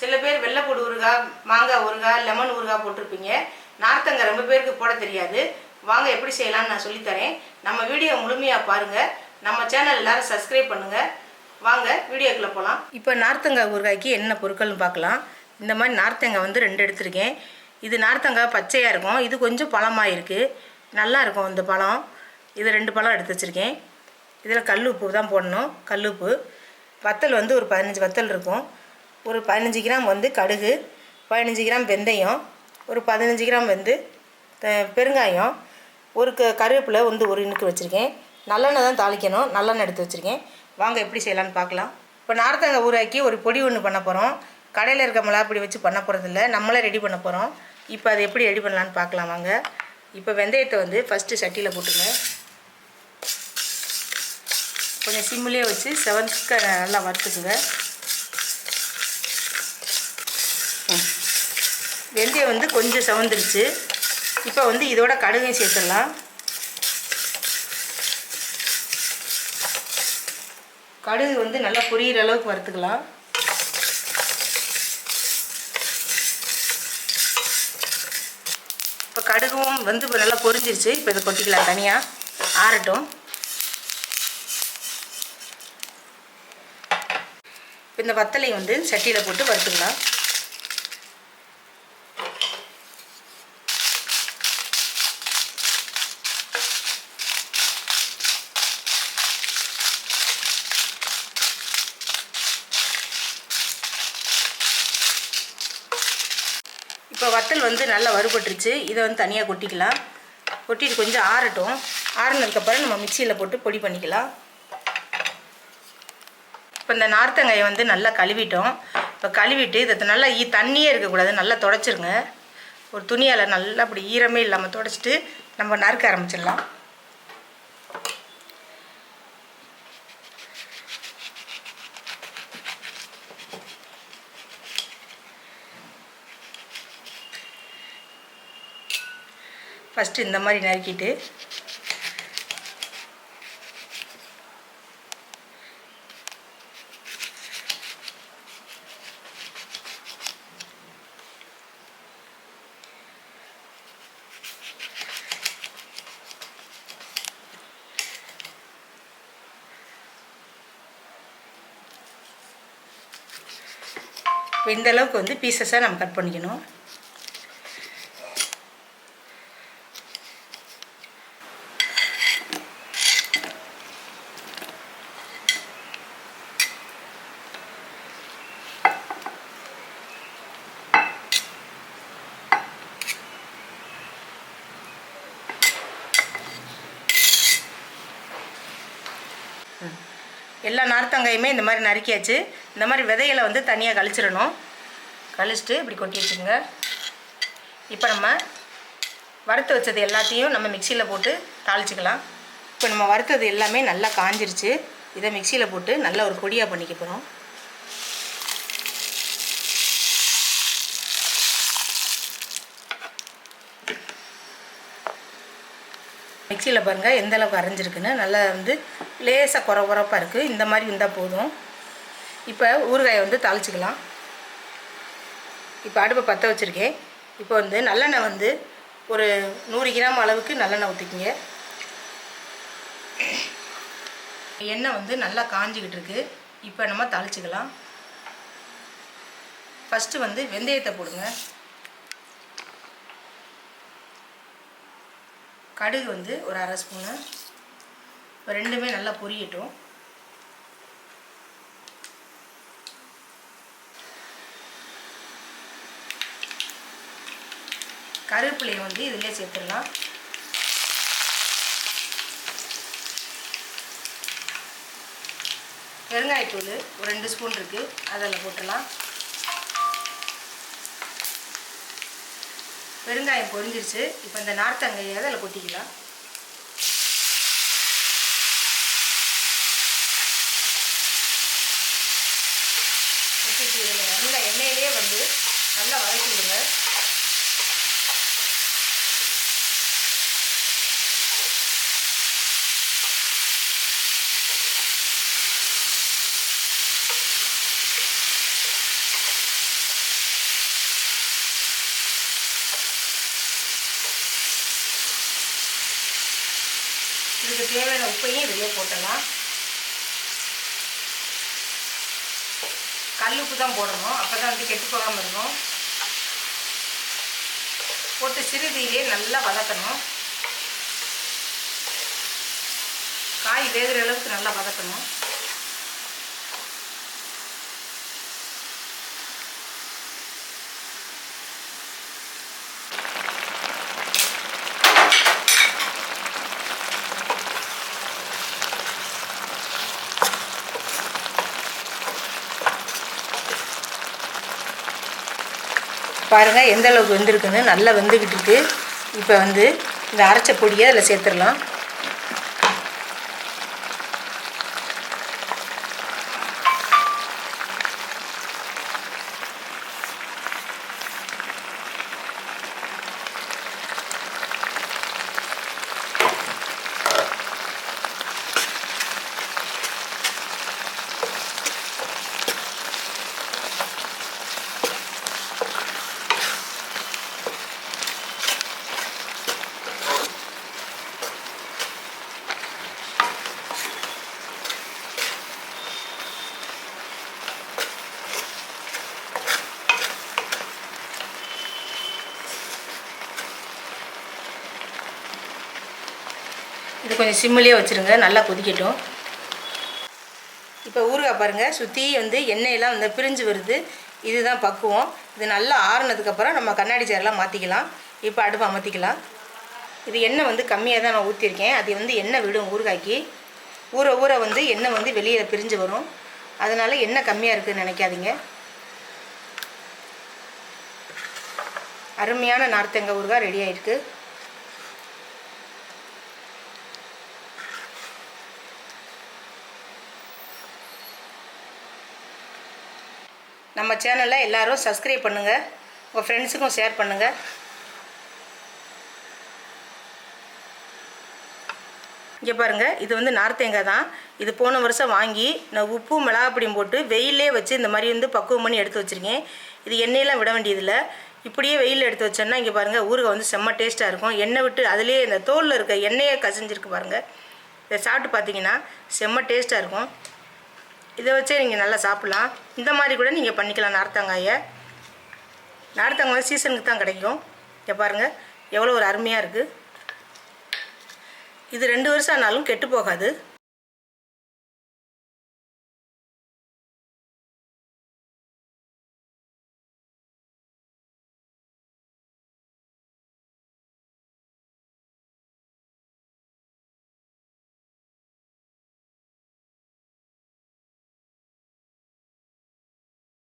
சில பேர் வெள்ளைப்பூடு ஊறுகாய் மாங்காய் ஊறுகாய் லெமன் ஊறுகாய் போட்டிருப்பீங்க. நார்த்தங்காய் ரொம்ப பேருக்கு போட தெரியாது. வாங்க எப்படி செய்யலாம்னு நான் சொல்லித்தரேன். நம்ம வீடியோ முழுமையாக பாருங்கள் நம்ம சேனல் எல்லாரும் சப்ஸ்கிரைப் பண்ணுங்கள் வாங்க வீடியோக்குள்ளே போகலாம் இப்போ நார்த்தங்காய் ஊறுகாய்க்கு என்ன பொருட்கள்னு பார்க்கலாம். இந்த மாதிரி நார்த்தங்காய் வந்து ரெண்டு எடுத்திருக்கேன். இது நார்த்தங்காய் பச்சையாக இருக்கும். இது கொஞ்சம் பழமாக இருக்குது நல்லா இருக்கும் இந்த பழம். இது ரெண்டு பழம் எடுத்து வச்சுருக்கேன். இதில் கல் உப்பு தான் போடணும். கல் உப்பு வத்தல் வந்து ஒரு பதினஞ்சு வத்தல் இருக்கும். ஒரு பதினஞ்சு கிராம் வந்து கடுகு பதினஞ்சு கிராம் வெந்தயம் ஒரு பதினஞ்சு கிராம் வந்து பெருங்காயம் ஒரு க கருவேப்பிலை வந்து ஒரு இனுக்கு வச்சுருக்கேன். நல்லெண்ணெய் தான் தாளிக்கணும். நல்லெண்ணெய் எடுத்து வச்சுருக்கேன். வாங்க எப்படி செய்யலாம்னு பார்க்கலாம். இப்போ நார்த்தங்காய் ஊறாக்கி ஒரு பொடி ஒன்று பண்ண போகிறோம் கடையில் இருக்க மிளகாப்பொடி வச்சு பண்ண போகிறதில்ல நம்மளே ரெடி பண்ண போகிறோம் இப்போ அதை எப்படி ரெடி பண்ணலான்னு பார்க்கலாம் வாங்க. இப்போ வெந்தயத்தை வந்து ஃபஸ்ட்டு சட்டியில் போட்டுங்க கொஞ்சம் சிம்மிலே வச்சு செவன்த்துக்கு நல்லா வறுத்துக்குங்க. வெந்தயம் வந்து கொஞ்சம் செவந்துருச்சு. இப்போ வந்து இதோட கடுகையும் சேர்த்துடலாம். கடுகு வந்து நல்லா பொரியிற அளவுக்கு வறுத்துக்கலாம். இப்போ கடுகும் வந்து இப்போ நல்லா பொரிஞ்சிருச்சு. இப்போ இதை கொட்டிக்கலாம் தனியாக ஆறட்டும். இப்போ இந்த வத்தலை வந்து சட்டியில் போட்டு வறுத்துக்கலாம். இப்போ வத்தல் வந்து நல்லா வறுபட்டுருச்சு. இதை வந்து தனியாக கொட்டிக்கலாம். கொட்டிட்டு கொஞ்சம் ஆறட்டும். ஆறினதுக்கப்புறம் நம்ம மிக்சியில் போட்டு பொடி பண்ணிக்கலாம். இப்போ இந்த நார்த்தங்காயை வந்து நல்லா கழுவிட்டோம். இப்போ கழுவிட்டு இதை நல்லா ஈ தண்ணியே இருக்கக்கூடாது. நல்லா தொடச்சிருங்க. ஒரு துணியால் நல்லா அப்படி ஈரமே இல்லாமல் தொடச்சிட்டு நம்ம நறுக்க ஆரம்பிச்சிடலாம். ஃபஸ்ட்டு இந்த மாதிரி நறுக்கிட்டு. இப்போ வந்து பீசஸாக நம்ம கட் பண்ணிக்கணும். எல்லா நார்த்தங்காயுமே இந்த மாதிரி நறுக்கியாச்சு. இந்த மாதிரி விதைகளை வந்து தனியாக கழிச்சிடணும். கழிச்சிட்டு இப்படி கொட்டி வச்சுக்கோங்க. இப்போ நம்ம வறுத்து வச்சது எல்லாத்தையும் நம்ம மிக்சியில் போட்டு தாளிச்சிக்கலாம். இப்போ நம்ம வறுத்தது எல்லாமே நல்லா காஞ்சிருச்சு. இதை மிக்சியில் போட்டு நல்லா ஒரு பொடியாக பண்ணிக்க போகிறோம் மிக்சியில் பாருங்கள் எந்த அளவுக்கு அரைஞ்சிருக்குன்னு. நல்லா வந்து லேசாக குற குறப்பாக இருக்குது இந்த மாதிரி இருந்தால் போதும். இப்போ ஊறுகாயை வந்து தாளிச்சிக்கலாம். இப்போ அடுப்பை பற்ற வச்சுருக்கேன். இப்போ வந்து நல்லெண்ணெய் வந்து ஒரு நூறு கிராம் அளவுக்கு நல்லெண்ணெய் ஊற்றிக்கிங்க எண்ணெய் வந்து நல்லா காஞ்சிக்கிட்டு இருக்கு. இப்போ நம்ம தாளிச்சிக்கலாம். ஃபஸ்ட்டு வந்து வெந்தயத்தை போடுங்க. கடுகு வந்து ஒரு அரை ஸ்பூனு. இப்போ ரெண்டுமே நல்லா பொரியட்டும். கருவேப்பிலையை வந்து இதிலே சேர்த்துடலாம். பெருங்காயத்தூள் ஒரு ரெண்டு ஸ்பூன் இருக்குது அதில் போட்டுடலாம். பெருங்காயம் பொரிஞ்சிருச்சு. இப்போ இந்த நார்த்தங்கையை அதில் கொட்டிக்கலாம். கொட்டிட்டு இதில் நல்லா எண்ணெயிலே வந்து நல்லா வதக்கி இதுக்கு தேவையான உப்பையும் வெளியே போட்டலாம் கல் உப்பு தான் போடணும். அப்போ தான் வந்து கெட்டு போகாமல் இருக்கும். போட்டு சிறுதியிலே நல்லா வதக்கணும். காய் வேகிற அளவுக்கு நல்லா வதக்கணும். பாருங்கள் எந்த அளவுக்கு வெந்திருக்குன்னு நல்லா வெந்துக்கிட்டு இப்போ வந்து இந்த அரைச்ச பொடியை அதில் சேர்த்துடலாம். கொஞ்சம் சிம்மிலே வச்சுருங்க நல்லா கொதிக்கட்டும். இப்போ ஊறுகாய் பாருங்கள் சுற்றி வந்து எண்ணெயெல்லாம் வந்து பிரிஞ்சு வருது. இதுதான் பக்குவம். இது நல்லா ஆறுனதுக்கப்புறம் நம்ம கண்ணாடி சேரெலாம் மாற்றிக்கலாம் இப்போ அடுப்பு அமர்த்திக்கலாம். இது எண்ணெய் வந்து கம்மியாக தான் நான் ஊற்றிருக்கேன் அது வந்து எண்ணெய் விடும் ஊறுகாய்க்கு. ஊற ஊற வந்து எண்ணெய் வந்து வெளியில் பிரிஞ்சு வரும். அதனால் எண்ணெய் கம்மியாக இருக்குதுன்னு நினைக்காதீங்க. அருமையான நார்த்தங்காய் ஊறுகாய் ரெடி ஆகிருக்கு நம்ம சேனலை எல்லாரும் சப்ஸ்கிரைப் பண்ணுங்கள் உங்கள் ஃப்ரெண்ட்ஸுக்கும் ஷேர் பண்ணுங்கள் இங்கே பாருங்கள் இது வந்து நார்த்தேங்காய் தான். இது போன வருஷம் வாங்கி நான் உப்பு மிளகாப்பொடியும் போட்டு வெயிலே வச்சு இந்த மாதிரி வந்து பக்குவம் பண்ணி எடுத்து வச்சுருக்கேன். இது எண்ணெயெல்லாம் விட வேண்டியதில்லை. இப்படியே வெயிலில் எடுத்து வச்சோன்னா இங்கே பாருங்கள் ஊறுகாய் வந்து செம்ம டேஸ்ட்டாக இருக்கும். எண்ணெய் விட்டு அதுலேயே இந்த தோலில் இருக்க எண்ணெயை கசிஞ்சிருக்கு பாருங்கள் இதை சாப்பிட்டு பார்த்தீங்கன்னா செம்ம டேஸ்ட்டாக இருக்கும். இதை வச்சே நீங்கள் நல்லா சாப்பிட்லாம். இந்த மாதிரி கூட நீங்கள் பண்ணிக்கலாம் நார்த்தங்காயை. நார்த்தங்காய் சீசனுக்கு தான் கிடைக்கும். இங்கே பாருங்கள் எவ்வளோ ஒரு அருமையாக இருக்குது இது ரெண்டு வருஷம் ஆனாலும் கெட்டு போகாது.